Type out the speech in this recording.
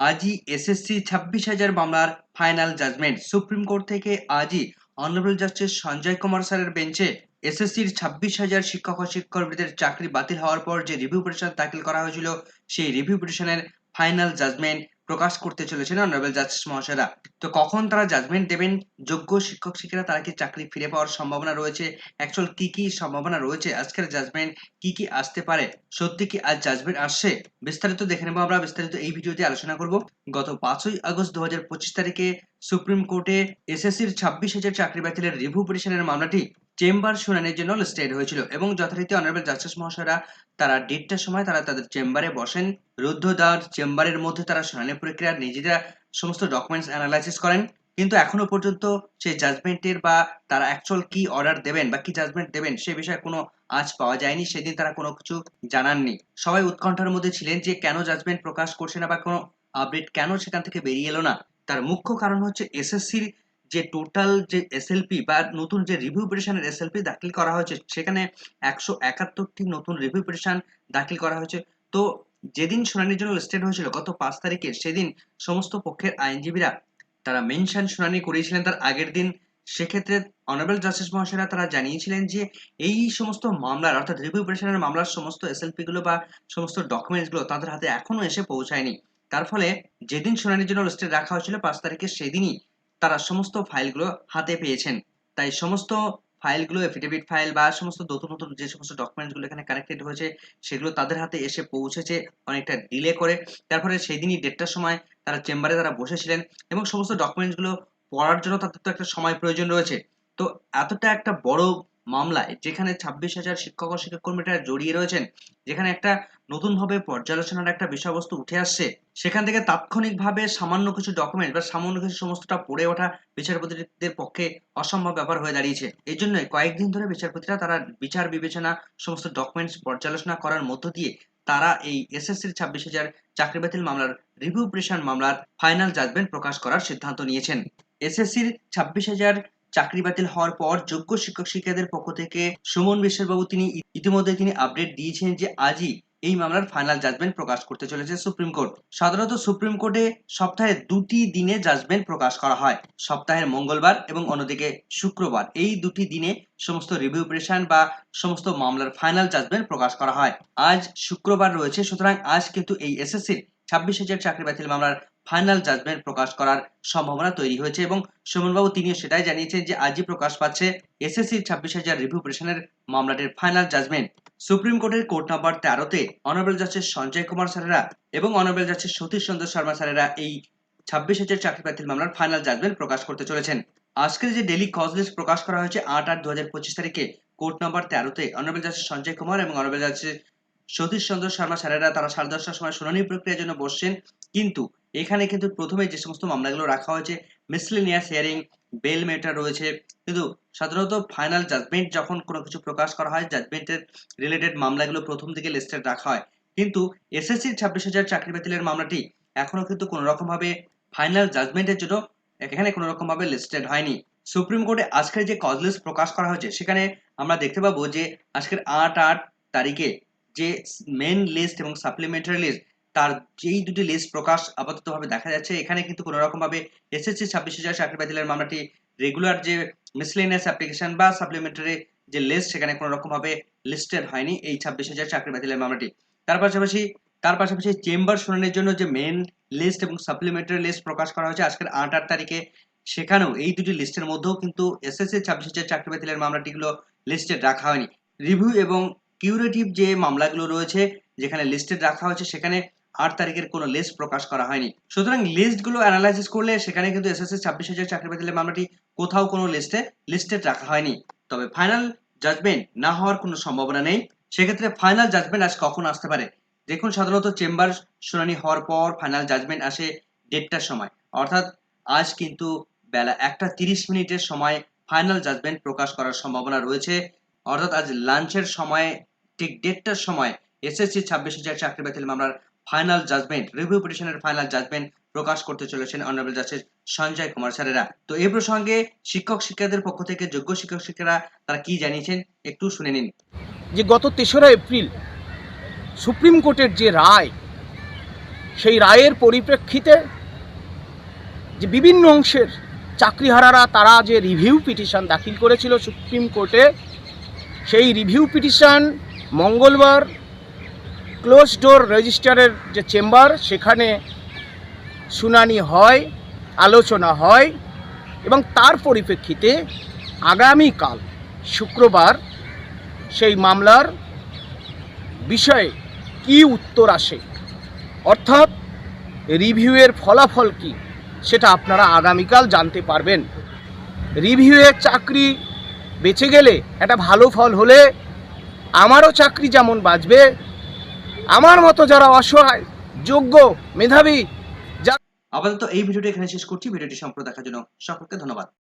আজই এসএসসি ছাব্বিশ হাজার মামলার ফাইনাল জাজমেন্ট সুপ্রিম কোর্ট থেকে আজই অনারেবল জাস্টিস সঞ্জয় কুমার স্যারের বেঞ্চে এসএসসির ছাব্বিশ হাজার শিক্ষক ও শিক্ষকদের চাকরি বাতিল হওয়ার পর যে রিভিউ পিটিশন দাখিল করা হয়েছিল, সেই রিভিউ পিটিশনের ফাইনাল জাজমেন্ট প্রকাশ করতে চলেছেন অনারেবল জাস্টিস মহাশয়রা। তো কখন তারা জাজমেন্ট দেবেন? যোগ্য শিক্ষক শিক্ষিকা তারা কি চাকরি ফিরে পাওয়ার সম্ভাবনা রয়েছে? অ্যাকচুয়াল কি কি সম্ভাবনা রয়েছে? আজকের জাজমেন্ট কি কি আসতে পারে? সত্যি কি আজ জাজমেন্ট আসছে? বিস্তারিত দেখে নেব আমরা। বিস্তারিত এই ভিডিওতে আলোচনা করব। গত পাঁচই আগস্ট দু হাজার পঁচিশ তারিখে সুপ্রিম কোর্টে এসএসসির ছাব্বিশ হাজার চাকরি বাতিলের রিভিউ পিটিশনের মামলাটি চেম্বার শুনানির জন্য লিস্টেড হয়েছিল এবং যথারীতি অনারেবল জাস্টিস মহাশয়রা তারা ডেটটার সময় তারা তাদের চেম্বারে বসেন। রুদ্ধদ্বার চেম্বারের মধ্যে তারা শুনানি প্রক্রিয়ার নিজেরা সমস্ত ডকুমেন্টস অ্যানালাইসিস করেন। কিন্তু এখনও পর্যন্ত সেই জাজমেন্টের বা তারা অ্যাকচুয়াল কি অর্ডার দেবেন বা কি জাজমেন্ট দেবেন সে বিষয়ে কোনো আজ পাওয়া যায়নি। সেদিন তারা কোনো কিছু জানাননি। সবাই উৎকণ্ঠার মধ্যে ছিলেন যে কেন জাজমেন্ট প্রকাশ করছে না বা কোনো আপডেট কেন সেখান থেকে বেরিয়ে এলো না। তার মুখ্য কারণ হচ্ছে এসএসসির যে টোটাল যে এসএলপি বা নতুন যে রিভিউ পিটিশনের এসএলপি দাখিল করা হয়েছে, সেখানে একশো একাত্তরটি নতুন রিভিউ পিটিশন দাখিল করা হয়েছে। তো যেদিন শুনানির জন্য লিস্টেড হয়েছিল, গত পাঁচ তারিখে, সেদিন সমস্ত পক্ষের আইনজীবীরা তারা মেনশন শুনানি করিয়েছিলেন তার আগের দিন। সেক্ষেত্রে অনারেবল জাস্টিস মহাশয়রা তারা জানিয়েছিলেন যে এই সমস্ত মামলার, অর্থাৎ রিভিউ পিটিশনের মামলার সমস্ত এসএলপি গুলো বা সমস্ত ডকুমেন্টসগুলো তাদের হাতে এখনও এসে পৌঁছায়নি। তার ফলে যেদিন শুনানির জন্য লিস্টেড রাখা হয়েছিল, পাঁচ তারিখে সেদিনই তারা সমস্ত ফাইলগুলো হাতে পেয়েছেন। তাই সমস্ত ফাইলগুলো এফিডেভিট ফাইল বা সমস্ত নতুন নতুন যে সমস্ত ডকুমেন্টসগুলো এখানে কানেক্টেড হয়েছে, সেগুলো তাদের হাতে এসে পৌঁছেছে অনেকটা ডিলে করে। তারপরে সেই দিনই দেড়টার সময় তারা চেম্বারে তারা বসেছিলেন এবং সমস্ত ডকুমেন্টসগুলো পড়ার জন্য তাদের তো একটা সময় প্রয়োজন রয়েছে। তো এতটা একটা বড় মামলায় যেখানে ছাব্বিশ হাজার শিক্ষক ও শিক্ষকর্মীরা জড়িয়ে রয়েছেন, যেখানে একটা নতুনভাবে পর্যালোচনার একটা বিষয়বস্তু উঠে আসছে, সেখান থেকে তাৎক্ষণিকভাবে সামান্য কিছু ডকুমেন্ট বা সামান্য কিছু সমস্তটা পড়ে ওঠা বিচারপতিদের পক্ষে অসম্ভব ব্যাপার হয়ে দাঁড়িয়েছে। এই জন্যই কয়েকদিন ধরে বিচারপতিরা তারা বিচার বিবেচনা, সমস্ত ডকুমেন্টস পর্যালোচনা করার মধ্য দিয়ে তারা এই এসএসসির ছাব্বিশ হাজার চাকরি বাতিল মামলার রিভিউ প্রেশন মামলার ফাইনাল জাজমেন্ট প্রকাশ করার সিদ্ধান্ত নিয়েছেন। এসএসসির ছাব্বিশ হাজার চাকরি বাতিল হওয়ার পর যোগ্য শিক্ষক শিক্ষিকাদের পক্ষ থেকে সুমন বিশ্বাসবাবু তিনি ইতিমধ্যে তিনি আপডেট দিয়েছেন যে আজই এই মামলার ফাইনাল জাজমেন্ট প্রকাশ করতে চলেছে সুপ্রিম কোর্ট। সাধারণত সুপ্রিম কোর্টে সপ্তাহে দুটি দিনে জাজমেন্ট প্রকাশ করা হয়। সপ্তাহের মঙ্গলবার এবং অন্যদিকে শুক্রবার। এই দুটি দিনে সমস্ত রিভিউ প্রেশন বা সমস্ত মামলার ফাইনাল জাজমেন্ট প্রকাশ করা হয়। আজ শুক্রবার রয়েছে, সুতরাং আজ কিন্তু এই এসএসসির ছাব্বিশ হাজার চাকরি বাতিল মামলার ফাইনাল জাজমেন্ট প্রকাশ করার সম্ভাবনা তৈরি হয়েছে এবং সুমনবাবু তিনিও সেটাই জানিয়েছেন যে আজই প্রকাশ পাচ্ছে এসএসসি ছাব্বিশ হাজার রিভিউ পিটিশনের মামলাটির ফাইনাল জাজমেন্ট সুপ্রিম কোর্টের কোর্ট নম্বর তেরোতে অনারেবল জাস্টিস সঞ্জয় কুমার স্যারেরা এবং অনারেবল জাস্টিস সতীশ চন্দ্র শর্মা স্যারেরা এই ছাব্বিশ হাজার চাকরি বাতিল মামলার ফাইনাল জাজমেন্ট প্রকাশ করতে চলেছেন। আজকের যে ডেলি কজ লিস্ট প্রকাশ করা হয়েছে আট আট দু হাজার পঁচিশ তারিখে কোর্ট নাম্বার তেরোতে অনারেবল জাস্টিস সঞ্জয় কুমার এবং অনারেবল জাস্টিস সতীশ চন্দ্র শর্মা স্যারেরা তারা সাড়ে দশটার সময় শুনানি প্রক্রিয়ার জন্য বসছেন। কিন্তু এখানে কিন্তু প্রথমে যে সমস্ত মামলাগুলো রাখা হয়েছে মিসলিনিয়াস হিয়ারিং বেল মেটার রয়েছে, কিন্তু সাধারণত ফাইনাল জাজমেন্ট যখন কোনো কিছু প্রকাশ করা হয় জাজমেন্টের রিলেটেড মামলাগুলো প্রথম দিকে লিস্টেড রাখা হয়। কিন্তু এসএসসির ছাব্বিশ হাজার চাকরি বাতিলের মামলাটি এখনও কিন্তু কোনো রকম ভাবে ফাইনাল জাজমেন্টের জন্য এখানে কোনো রকম ভাবে লিস্টেড হয়নি। সুপ্রিম কোর্টে আজকের যে কজ লিস্ট প্রকাশ করা হয়েছে, সেখানে আমরা দেখতে পাবো যে আজকের আট আট তারিখে যে মেন লিস্ট এবং সাপ্লিমেন্টারি লিস্ট তার যেই দুটি লিস্ট প্রকাশ আপাততভাবে দেখা যাচ্ছে, এখানে কিন্তু কোনো রকম ভাবে এসএসসি ছাব্বিশ হাজার চাকরি বাতিলের মামলাটি রেগুলার যে মিসলেনিয়াস অ্যাপ্লিকেশন বা সাপ্লিমেন্টারি যে লিস্ট সেখানে কোনো রকম ভাবে লিস্টেড হয়নি এই ছাব্বিশ হাজার চাকরি বাতিলের মামলাটি। তার পাশাপাশি তার পাশাপাশি চেম্বার শুনানির জন্য যে মেন লিস্ট এবং সাপ্লিমেন্টারি লিস্ট প্রকাশ করা হয়েছে আজকের আট আট তারিখে, সেখানেও এই দুটি লিস্টের মধ্যেও কিন্তু এসএসসি ছাব্বিশ হাজার চাকরি বাতিলের মামলাটিগুলো লিস্টেড রাখা হয়নি। রিভিউ এবং কিউরেটিভ যে মামলাগুলো রয়েছে, যেখানে লিস্টেড রাখা হয়েছে, সেখানে আট তারিখের কোনো লিস্ট প্রকাশ করা হয়নি। সুতরাং লিস্টগুলো অ্যানালাইসিস করলে সেখানে কিন্তু এসএসসি ছাব্বিশ হাজার চাকরি বাতিলের মামলাটি কোথাও কোনো লিস্টে লিস্টেড রাখা হয়নি। তবে ফাইনাল জাজমেন্ট না হওয়ার কোনো সম্ভাবনা নেই। সেক্ষেত্রে ফাইনাল জাজমেন্ট আজ কখন আসতে পারে? দেখুন, সাধারণত চেম্বার শুনানি হওয়ার পর ফাইনাল জাজমেন্ট আসে দেড়টার সময়। অর্থাৎ আজ কিন্তু বেলা একটা তিরিশ মিনিটের সময় ফাইনাল জাজমেন্ট প্রকাশ করার সম্ভাবনা রয়েছে। অর্থাৎ আজ লাঞ্চের সময় ঠিক দেড়টার সময় এসএসসি ছাব্বিশ হাজার চাকরি বাতিল মামলার ফাইনাল জাজমেন্ট রিভিউ পিটিশনের ফাইনাল জাজমেন্ট প্রকাশ করতে চলেছেন অনারেবল জাস্টিস সঞ্জয় কুমার স্যারেরা। তো এই প্রসঙ্গে শিক্ষক শিক্ষকদের পক্ষ থেকে যোগ্য শিক্ষক শিক্ষারা তারা কি জানিয়েছেন একটু শুনে নিন। যে গত তেসরা এপ্রিল সুপ্রিম কোর্টের যে রায়, সেই রায়ের পরিপ্রেক্ষিতে যে বিভিন্ন অংশের চাকরিহারারা তারা যে রিভিউ পিটিশন দাখিল করেছিল সুপ্রিম কোর্টে, সেই রিভিউ পিটিশন মঙ্গলবার ক্লোজ ডোর রেজিস্টারের যে চেম্বার, সেখানে শুনানি হয়, আলোচনা হয় এবং তার পরিপ্রেক্ষিতে আগামীকাল শুক্রবার সেই মামলার বিষয়ে কি উত্তর আসে, অর্থাৎ রিভিউয়ের ফলাফল কি, সেটা আপনারা আগামীকাল জানতে পারবেন। রিভিউয়ের চাকরি বেঁচে গেলে একটা ভালো ফল হলে আমারও চাকরি যেমন বাঁচবে আমার মতো যারা অসহায়, যোগ্য মেধাবী আপাতত এই ভিডিওটি এখানে শেষ করছি। ভিডিওটি সম্পূর্ণ দেখার জন্য সকলকে ধন্যবাদ।